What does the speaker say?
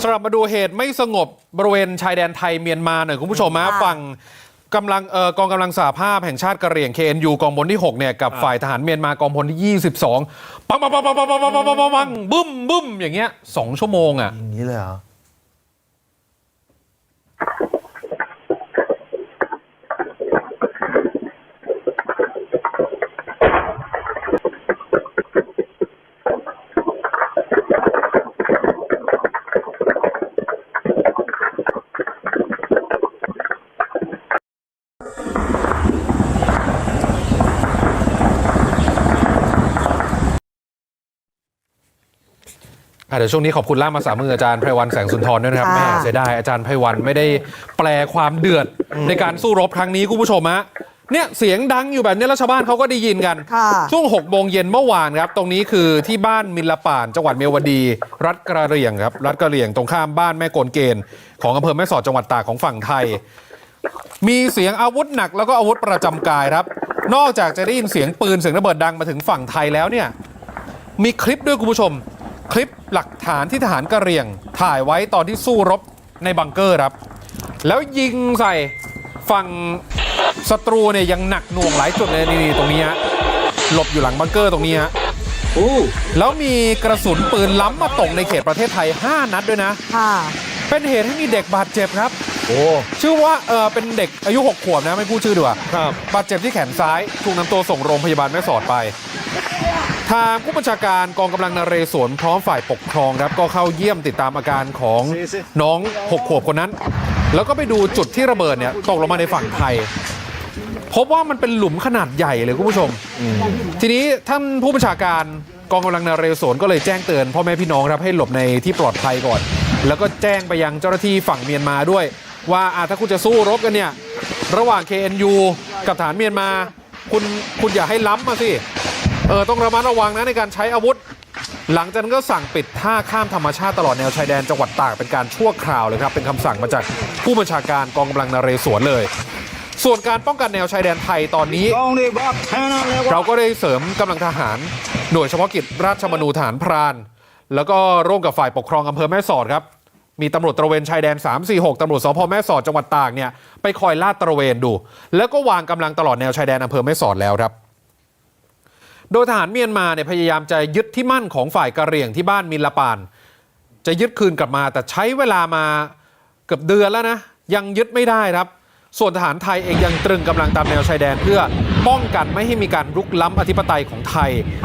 สำหรับมาดูเหตุไม่สงบบริเวณชายแดนไทยเมียนมาหน่อยคุณผู้ชมนะค่ะฝั่งกำลังเอ่อกองกำลังสหภาพแห่งชาติกะเหรี่ยง KNU กองพลที่6เนี่ยกับฝ่ายทหารเมียนมากองพลที่ 22 ปังปังปังปังปังปังปังปังปังปังบึ้มบึ้มอย่างเงี้ยสองชั่วโมงอะอย่างนี้เลยเหรอ เดี๋ยวช่วงนี้ขอบคุณล่ามภาษามืออาจารย์ไพรวันแสงสุนทรด้วยนะครับค่ะแม่เสียดายอาจารย์ไพรวันไม่ได้แปลความเดือดในการสู้รบครั้งนี้คุณผู้ชมฮะเนี่ยเสียงดังอยู่แบบนี้แล้วชาวบ้านเขาก็ได้ยินกันค่ะช่วง6โมงเย็นเมื่อวานครับ ตรงนี้คือที่บ้านมินลป่าน จังหวัดเมียวดี รัฐกระเหรี่ยงครับ รัฐกระเหรี่ยงตรงข้ามบ้านแม่โกนเกณฑ์ของอำเภอแม่สอดจังหวัดตากของฝั่งไทย มีเสียงอาวุธหนักแล้วก็อาวุธประจำกายครับ นอกจากจะได้ยินเสียงปืนเสียงระเบิดดังมาถึงฝั่งไทยแล้วเนี่ยมีคลิปด้วยคุณผู้ชม คลิปหลักฐานที่ทหารกะเหรี่ยง ถ่ายไว้ตอนที่สู้รบในบังเกอร์ครับ แล้วยิงใส่ฝั่งศัตรูเนี่ยยังหนักหน่วงหลายจุดเลยนี่ๆตรงนี้ฮะหลบอยู่หลังบังเกอร์ตรงนี้ฮะแล้วมีกระสุนปืนล้ำมาตกในเขตประเทศไทย 5 นัดด้วยนะ ค่ะ เป็นเหตุให้มีเด็กบาดเจ็บครับ โอ้ ชื่อว่าเออเป็นเด็กอายุ 6 ขวบนะ ไม่พูดชื่อดีกว่าครับ บาดเจ็บที่แขนซ้าย ถูกนำตัวส่งโรงพยาบาลแม่สอดไป ทางผู้บัญชาการกองกำลังนเรศวรพร้อมฝ่ายปกครองครับก็เข้าเยี่ยมติดตามอาการของน้อง6ขวบคนนั้น แล้วก็ไปดูจุดที่ระเบิดเนี่ยตกลงมาในฝั่งไทย พบว่ามันเป็นหลุมขนาดใหญ่เลยคุณผู้ชม ทีนี้ท่านผู้บัญชาการกองกำลังนเรศวรก็เลยแจ้งเตือนพ่อแม่พี่น้องครับให้หลบในที่ปลอดภัยก่อน แล้วก็แจ้งไปยังเจ้าหน้าที่ฝั่งเมียนมาด้วย ว่าถ้าคุณจะสู้รบกันเนี่ยระหว่าง KNU กับฐานเมียนมา คุณคุณอย่าให้ล้ำมาสิ เออต้องระมัดระวังนะในการใช้อาวุธ หลังจากนั้นก็สั่งปิดท่าข้ามธรรมชาติตลอดแนวชายแดนจังหวัดตากเป็นการชั่วคราวเลยครับ เป็นคำสั่งมาจากผู้บัญชาการกองกำลังนเรศวรเลย ส่วนการป้องกันแนวชายแดนไทยตอนนี้ เราก็ได้เสริมกำลังทหาร หน่วยเฉพาะกิจราชมนูฐานพราน แล้วก็ร่วมกับฝ่ายปกครองอำเภอแม่สอดครับมีตำรวจตระเวนชายแดน 346ตำรวจสพแม่สอดจังหวัดตากเนี่ยไปคอยลาดตระเวนดู แล้วก็วางกำลังตลอดแนวชายแดนอำเภอแม่สอดแล้วครับ โดยทหารเมียนมาเนี่ยพยายามจะยึดที่มั่นของฝ่ายกะเหรี่ยงที่บ้านมินลปาน จะยึดคืนกลับมาแต่ใช้เวลามาเกือบเดือนแล้วนะ ยังยึดไม่ได้ครับ ส่วนทหารไทยเองยังตรึงกำลังตามแนวชายแดนเพื่อป้องกันไม่ให้มีการรุกล้ำอธิปไตยของไทย